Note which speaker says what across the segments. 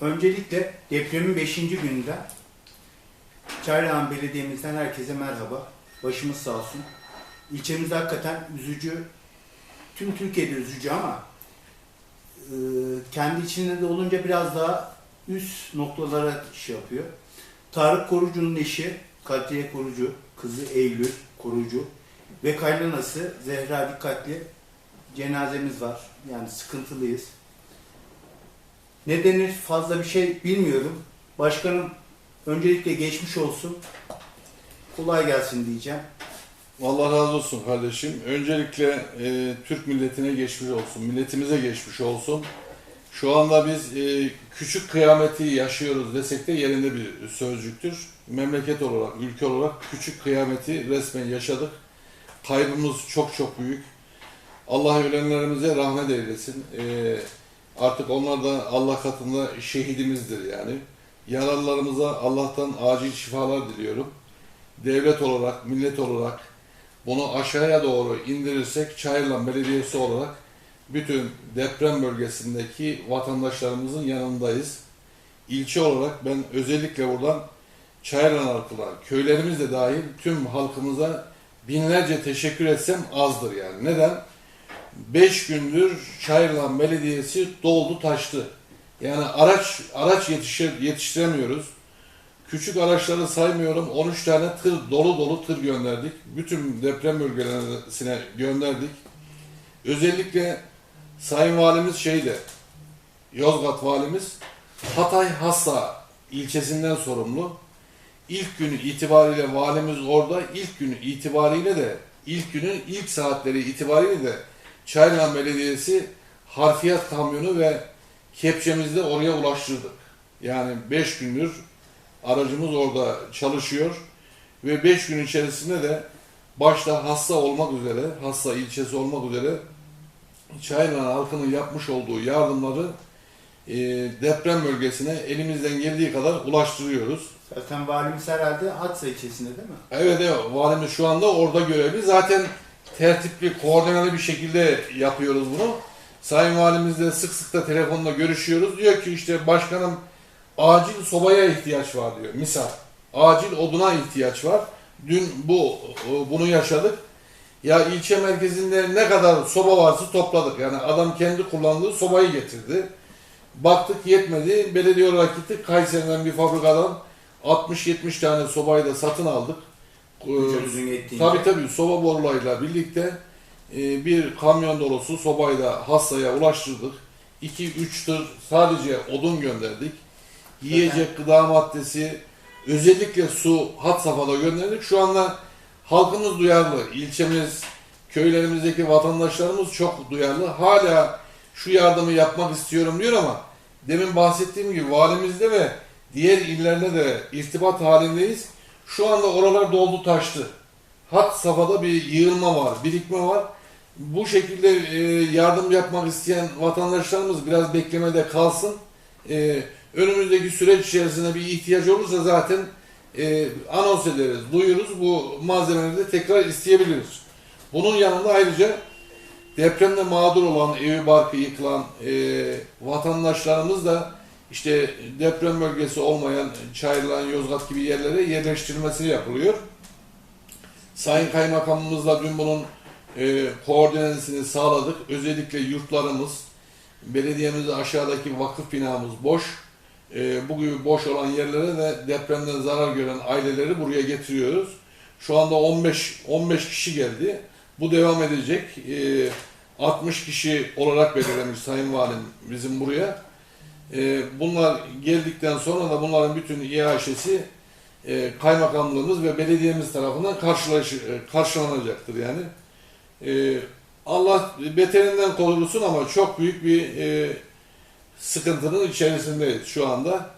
Speaker 1: Öncelikle depremin 5. gününde Çaylıhan Belediye'mizden herkese merhaba. Başımız sağ olsun. İlçemiz hakikaten üzücü. Tüm Türkiye'de üzücü ama e, kendi içinde de olunca biraz daha üst noktalara şey yapıyor. Tarık Korucu'nun eşi Kadriye Korucu, kızı Eylül Korucu ve kaynanası Zehra Dikkatli cenazemiz var. Yani sıkıntılıyız. Ne denir fazla bir şey bilmiyorum. Başkanım öncelikle geçmiş olsun. Kolay gelsin diyeceğim.
Speaker 2: Allah razı olsun kardeşim. Öncelikle e, Türk milletine geçmiş olsun, milletimize geçmiş olsun. Şu anda biz e, küçük kıyameti yaşıyoruz desek de yerinde bir sözcüktür. Memleket olarak, ülke olarak küçük kıyameti resmen yaşadık. Kaybımız çok çok büyük. Allah ölenlerimize rahmet eylesin. E, artık onlar da Allah katında şehidimizdir yani. Yaralılarımıza Allah'tan acil şifalar diliyorum. Devlet olarak, millet olarak bunu aşağıya doğru indirirsek Çayırlan Belediyesi olarak bütün deprem bölgesindeki vatandaşlarımızın yanındayız. İlçe olarak ben özellikle buradan Çayırlan halkına, köylerimiz de dahil tüm halkımıza binlerce teşekkür etsem azdır yani. Neden? 5 gündür Çayırlan Belediyesi doldu taştı. Yani araç araç yetişir, yetiştiremiyoruz. Küçük araçları saymıyorum. 13 tane tır dolu dolu tır gönderdik. Bütün deprem bölgelerine gönderdik. Özellikle Sayın Valimiz şeyde Yozgat Valimiz Hatay Hassa ilçesinden sorumlu. İlk günü itibariyle valimiz orada, ilk günü itibariyle de ilk günün ilk saatleri itibariyle de Çaylan Belediyesi harfiyat kamyonu ve kepçemizle oraya ulaştırdık. Yani 5 gündür aracımız orada çalışıyor ve 5 gün içerisinde de başta hasta olmak üzere, hasta ilçesi olmak üzere Çaylan halkının yapmış olduğu yardımları e, deprem bölgesine elimizden geldiği kadar ulaştırıyoruz.
Speaker 1: Zaten valimiz herhalde Hatsa ilçesinde değil mi?
Speaker 2: Evet evet valimiz şu anda orada görevli. Zaten tertipli, koordineli bir şekilde yapıyoruz bunu. Sayın valimizle sık sık da telefonla görüşüyoruz. Diyor ki işte başkanım acil sobaya ihtiyaç var diyor. Misal acil oduna ihtiyaç var. Dün bu bunu yaşadık. Ya ilçe merkezinde ne kadar soba varsa topladık. Yani adam kendi kullandığı sobayı getirdi. Baktık yetmedi. Belediye olarak gittik. Kayseri'den bir fabrikadan 60-70 tane sobayı da satın aldık. Ee,
Speaker 1: Gücümüzün yettiğince.
Speaker 2: Tabii tabii soba borularıyla birlikte e, bir kamyon dolusu sobayı da hastaya ulaştırdık. 2-3 tır sadece odun gönderdik. Yiyecek gıda maddesi, özellikle su hat safhada gönderdik. Şu anda halkımız duyarlı. İlçemiz, köylerimizdeki vatandaşlarımız çok duyarlı. Hala şu yardımı yapmak istiyorum diyor ama demin bahsettiğim gibi valimizde ve diğer illerde de irtibat halindeyiz. Şu anda oralar doldu taştı. Hat safhada bir yığılma var, birikme var. Bu şekilde e, yardım yapmak isteyen vatandaşlarımız biraz beklemede kalsın. E, önümüzdeki süreç içerisinde bir ihtiyaç olursa zaten e, anons ederiz, duyuruz. Bu malzemeleri de tekrar isteyebiliriz. Bunun yanında ayrıca depremde mağdur olan, evi barkı yıkılan e, vatandaşlarımız da işte deprem bölgesi olmayan Çayırlan, Yozgat gibi yerlere yerleştirilmesi yapılıyor. Sayın Kaymakamımızla dün bunun e, koordinesini sağladık. Özellikle yurtlarımız, belediyemiz aşağıdaki vakıf binamız boş. E, bu gibi boş olan yerlere de depremden zarar gören aileleri buraya getiriyoruz. Şu anda 15 15 kişi geldi. Bu devam edecek. E, 60 kişi olarak belirlemiş Sayın Valim bizim buraya. E, bunlar geldikten sonra da bunların bütün İHŞ'si e, kaymakamlığımız ve belediyemiz tarafından karşılaş, e, karşılanacaktır yani. E, Allah beterinden korusun ama çok büyük bir e, sıkıntının içerisindeyiz şu anda.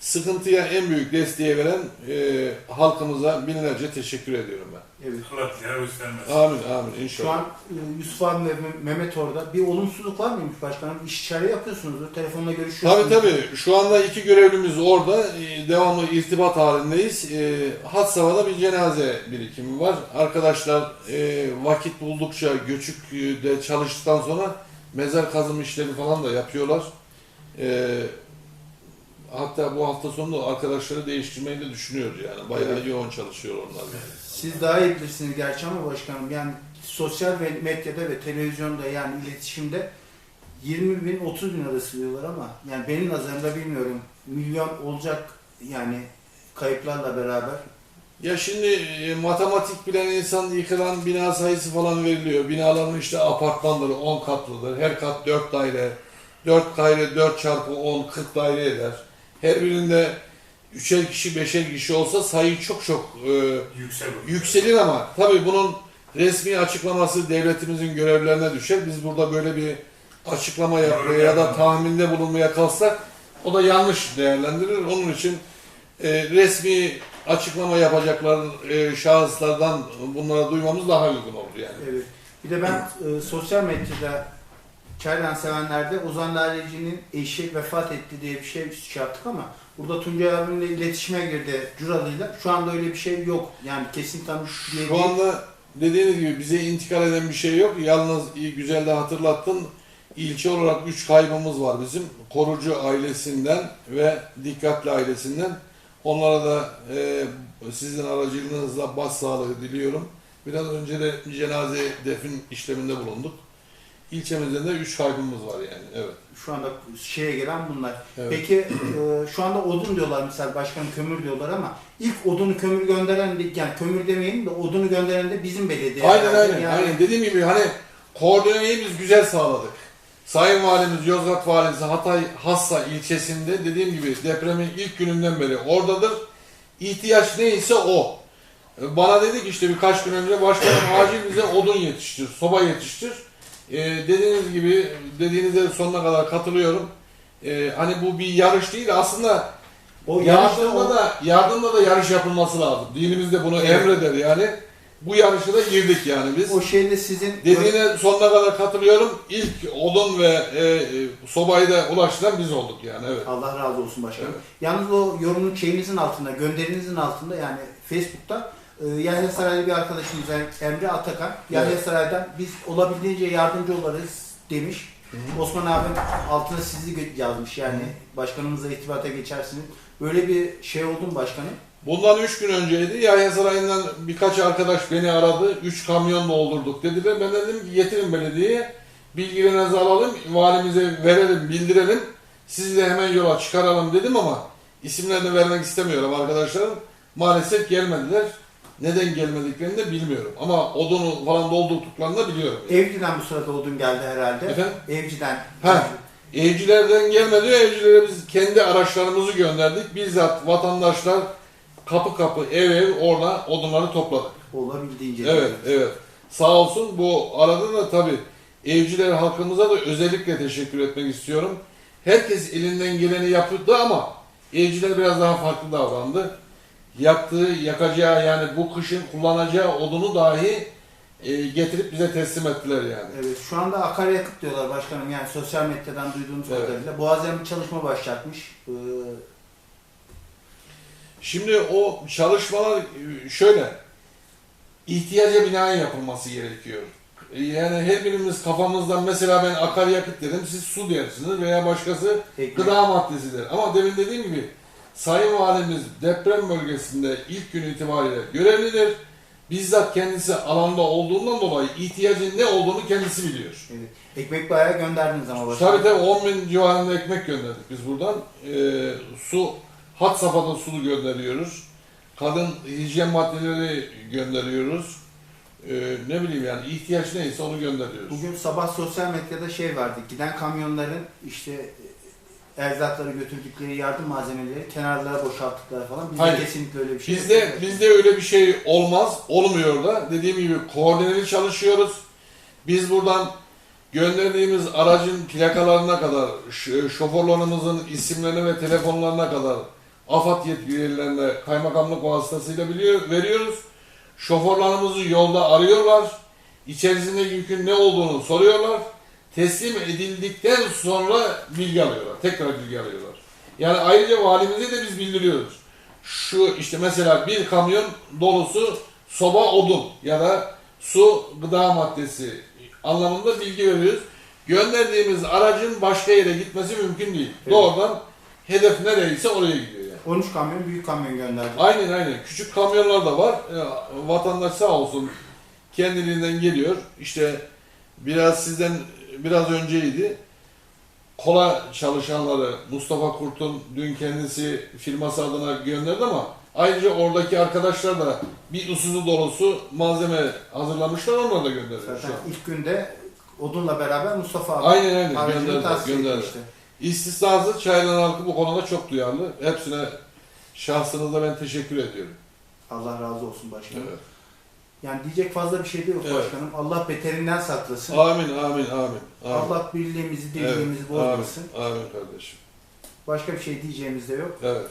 Speaker 2: Sıkıntıya en büyük desteği veren e, halkımıza binlerce teşekkür ediyorum ben.
Speaker 1: Evet.
Speaker 3: Allah diğer göstermesin.
Speaker 2: Amin amin
Speaker 1: Şu
Speaker 2: inşallah.
Speaker 1: an e, Yusuf abi ve Mehmet orada. Bir olumsuzluk var mıymış başkanım? İşçileri yapıyorsunuz. Telefonla görüşüyorsunuz.
Speaker 2: Tabii tabii. Şu anda iki görevlimiz orada. E, Devamlı irtibat halindeyiz. E, Hat safhada bir cenaze birikimi var. Arkadaşlar e, vakit buldukça göçükte çalıştıktan sonra mezar kazım işleri falan da yapıyorlar. E, Hatta bu hafta sonu da arkadaşları değiştirmeyi de düşünüyor yani. Bayağı
Speaker 1: Evet.
Speaker 2: yoğun çalışıyor onlar. Yani.
Speaker 1: Siz daha iyi bilirsiniz gerçi ama başkanım yani sosyal ve medyada ve televizyonda yani iletişimde 20 bin 30 bin arası diyorlar ama yani benim nazarımda bilmiyorum milyon olacak yani kayıplarla beraber.
Speaker 2: Ya şimdi e, matematik bilen insan yıkılan bina sayısı falan veriliyor. Binaların işte apartmanları 10 katlıdır. Her kat 4 daire. 4 daire 4 çarpı 10 40 daire eder. Her birinde 3'er kişi 5'er kişi olsa sayı çok çok e,
Speaker 3: Yüksel.
Speaker 2: yükselir ama tabii bunun resmi açıklaması devletimizin görevlerine düşer. Biz burada böyle bir açıklama yapmaya ya da tahminde bulunmaya kalksak o da yanlış değerlendirir. Onun için e, resmi açıklama yapacakların e, şahıslardan bunları duymamız daha uygun olur yani.
Speaker 1: Evet. Bir de ben e, sosyal medyada Çaylan sevenlerde Ozan Laleci'nin eşi vefat etti diye bir şey şey yaptık ama burada Tuncay abimle iletişime girdi Curalı'yla. Şu anda öyle bir şey yok. Yani kesin tanış diye
Speaker 2: Şu
Speaker 1: değil.
Speaker 2: anda dediğiniz gibi bize intikal eden bir şey yok. Yalnız iyi güzel de hatırlattın. İlçe olarak 3 kaybımız var bizim. Korucu ailesinden ve Dikkatli ailesinden. Onlara da e, sizin aracılığınızla başsağlığı diliyorum. Biraz önce de cenaze defin işleminde bulunduk. İlçemizde de 3 kaybımız var yani. Evet.
Speaker 1: Şu anda şeye gelen bunlar.
Speaker 2: evet.
Speaker 1: Peki e, şu anda odun diyorlar mesela başkanım kömür diyorlar ama ilk odunu kömür gönderen de yani kömür demeyelim de odunu gönderen de bizim belediye.
Speaker 2: Aynen aynen.
Speaker 1: Yani
Speaker 2: aynen. Dediğim gibi hani koordineyi biz güzel sağladık. Sayın Valimiz Yozgat Valisi Hatay Hassa ilçesinde dediğim gibi depremin ilk gününden beri oradadır. İhtiyaç neyse o. Bana dedi ki işte birkaç gün önce başkanım acil bize odun yetiştir, soba yetiştir. E, dediğiniz gibi dediğinize sonuna kadar katılıyorum. E, hani bu bir yarış değil aslında
Speaker 1: O
Speaker 2: Yardımda
Speaker 1: o,
Speaker 2: da yardımda da yarış yapılması lazım. Dinimiz de bunu
Speaker 1: Evet.
Speaker 2: emreder yani. Bu yarışa da girdik yani biz.
Speaker 1: o şeyde sizin
Speaker 2: Dediğine sonuna kadar katılıyorum. İlk odun ve e, e, sobayı da ulaştıran biz olduk yani evet.
Speaker 1: Allah razı olsun başkanım.
Speaker 2: Evet.
Speaker 1: Yalnız o yorumun şeyinizin altında, gönderinizin altında yani Facebook'ta Yahya Saraylı bir arkadaşımız Em- Emre Atakan, Yahya
Speaker 2: Evet.
Speaker 1: Saray'dan biz olabildiğince yardımcı olarız demiş. Osman abim altına sizi yazmış yani başkanımızla irtibata geçersiniz. Böyle bir şey oldu mu başkanım?
Speaker 2: Bundan 3 gün önceydi. Yahya Sarayı'ndan birkaç arkadaş beni aradı. 3 kamyon doldurduk dediler. Ben de dedim ki getirin belediyeye. Bilgilerinizi alalım. Valimize verelim, bildirelim. Sizi de hemen yola çıkaralım dedim ama isimlerini vermek istemiyorum arkadaşlarım. Maalesef gelmediler. Neden gelmediklerini de bilmiyorum. Ama odunu falan doldurduklarını da biliyorum.
Speaker 1: Evciden bu sırada odun geldi herhalde.
Speaker 2: Efendim?
Speaker 1: Evciden.
Speaker 2: Ha. Evcilerden gelmedi. Evcilere biz kendi araçlarımızı gönderdik. Bizzat vatandaşlar kapı kapı ev ev orada odunları topladık.
Speaker 1: Olabildiğince.
Speaker 2: Evet, evet. Sağ olsun bu arada da tabii evciler halkımıza da özellikle teşekkür etmek istiyorum. Herkes elinden geleni yaptı ama evciler biraz daha farklı davrandı. Yaktığı, yakacağı yani bu kışın kullanacağı odunu dahi e, getirip bize teslim ettiler yani.
Speaker 1: Evet, şu anda akaryakıt diyorlar başkanım yani sosyal medyadan duyduğumuz
Speaker 2: Evet.
Speaker 1: kadarıyla. Boğaziyen bir çalışma başlatmış. Ee,
Speaker 2: Şimdi o çalışmalar e, şöyle, ihtiyaca binaen yapılması gerekiyor. E, Yani her birimiz kafamızdan mesela ben akaryakıt dedim, siz su dersiniz veya başkası
Speaker 1: ekmek-
Speaker 2: gıda maddesi der. Ama demin dediğim gibi Sayın Valimiz deprem bölgesinde ilk gün itibariyle görevlidir. Bizzat kendisi alanda olduğundan dolayı ihtiyacın ne olduğunu kendisi biliyor.
Speaker 1: Evet. Ekmek bayağı gönderdiniz ama başkanım.
Speaker 2: Tabii tabii 10 bin civarında ekmek gönderdik biz buradan. Ee, su, hat safhada su gönderiyoruz. Kadın hijyen maddeleri gönderiyoruz. Ee, ne bileyim yani ihtiyaç neyse onu gönderiyoruz.
Speaker 1: Bugün sabah sosyal medyada şey vardı. Giden kamyonların işte erzakları götürdükleri yardım malzemeleri kenarlara boşalttıkları falan. Bizde
Speaker 2: Hayır.
Speaker 1: kesinlikle öyle bir şey
Speaker 2: Bizde
Speaker 1: yok.
Speaker 2: bizde öyle bir şey olmaz, olmuyor da. Dediğim gibi koordineli çalışıyoruz. Biz buradan gönderdiğimiz aracın plakalarına kadar, ş- şoförlerimizin isimlerine ve telefonlarına kadar AFAD yetkililerine kaymakamlık vasıtasıyla biliyor, veriyoruz. Şoförlerimizi yolda arıyorlar. İçerisindeki yükün ne olduğunu soruyorlar. Teslim edildikten sonra bilgi alıyorlar. Tekrar bilgi alıyorlar. Yani ayrıca valimize de biz bildiriyoruz şu işte mesela bir kamyon dolusu soba odun ya da su gıda maddesi anlamında bilgi veriyoruz. Gönderdiğimiz aracın başka yere gitmesi mümkün değil.
Speaker 1: Evet.
Speaker 2: Doğrudan hedef nereyse oraya gidiyor yani.
Speaker 1: 13 kamyon büyük kamyon gönderdik.
Speaker 2: Aynen aynen. Küçük kamyonlar da var. Ya, vatandaş sağ olsun kendiliğinden geliyor. İşte biraz sizden biraz önceydi. Kola çalışanları Mustafa Kurt'un dün kendisi firması adına gönderdi ama ayrıca oradaki arkadaşlar da bir usuzu dolusu malzeme hazırlamışlar onları da gönderiyor şu
Speaker 1: Zaten ilk günde odunla beraber Mustafa abi
Speaker 2: Aynen aynen gönderdi, gönderdi. İstisnasız Çaylan halkı bu konuda çok duyarlı. Hepsine şahsınızda ben teşekkür ediyorum.
Speaker 1: Allah razı olsun başkanım.
Speaker 2: Evet.
Speaker 1: Yani diyecek fazla bir şey de yok
Speaker 2: Evet.
Speaker 1: başkanım. Allah beterinden saklasın.
Speaker 2: Amin amin amin. amin.
Speaker 1: Allah birliğimizi, dirliğimizi
Speaker 2: Evet,
Speaker 1: bozmasın.
Speaker 2: Amin, amin kardeşim.
Speaker 1: Başka bir şey diyeceğimiz de yok.
Speaker 2: Evet.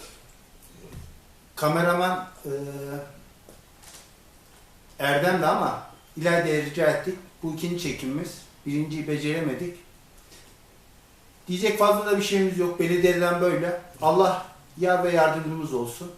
Speaker 1: Kameraman e, Erdem de ama ileride rica ettik. Bu ikinci çekimimiz. Birinciyi beceremedik. Diyecek fazla da bir şeyimiz yok. Belediyeden böyle. Allah yar ve yardımcımız olsun.